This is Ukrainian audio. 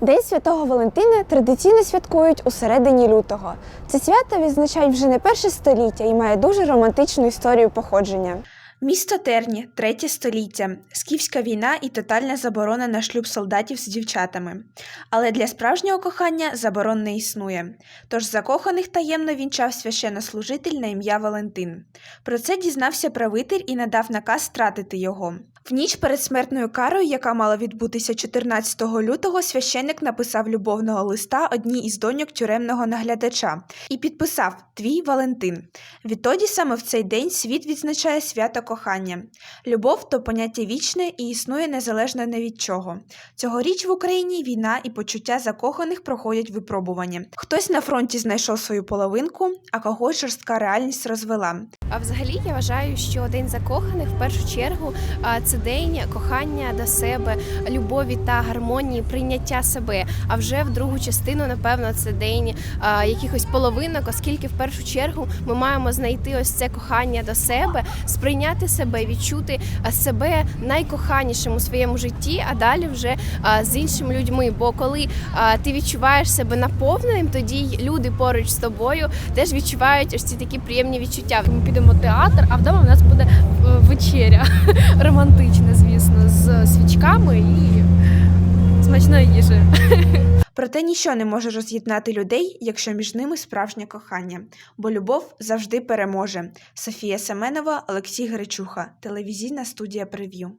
День Святого Валентина традиційно святкують у середині лютого. Це свято відзначають вже не перше століття і має дуже романтичну історію походження. Місто Терні, третє століття, скіфська війна і тотальна заборона на шлюб солдатів з дівчатами. Але для справжнього кохання заборон не існує. Тож закоханих таємно вінчав священнослужитель на ім'я Валентин. Про це дізнався правитель і надав наказ стратити його. В ніч перед смертною карою, яка мала відбутися 14 лютого, священник написав любовного листа одній із доньок тюремного наглядача і підписав Твій Валентин. Відтоді саме в цей день світ відзначає свято кохання. Любов то поняття вічне і існує незалежно не від чого. Цьогоріч в Україні війна і почуття закоханих проходять випробування. Хтось на фронті знайшов свою половинку, а когось жорстка реальність розвела. А взагалі я вважаю, що день закоханих в першу чергу це день кохання до себе, любові та гармонії, прийняття себе. А вже в другу частину, напевно, це день якихось половинок, оскільки в першу чергу ми маємо знайти ось це кохання до себе, сприйняти себе, відчути себе найкоханішим у своєму житті, а далі вже з іншими людьми. Бо коли ти відчуваєш себе наповненим, тоді люди поруч з тобою теж відчувають ось ці такі приємні відчуття. Ми підемо в театр, а вдома в нас буде е, вечеря романтична, звісно, з свічками і смачної їжі. Проте ніщо не може роз'єднати людей, якщо між ними справжнє кохання, бо любов завжди переможе. Софія Семенова, Олексій Гречуха, телевізійна студія Прев'ю.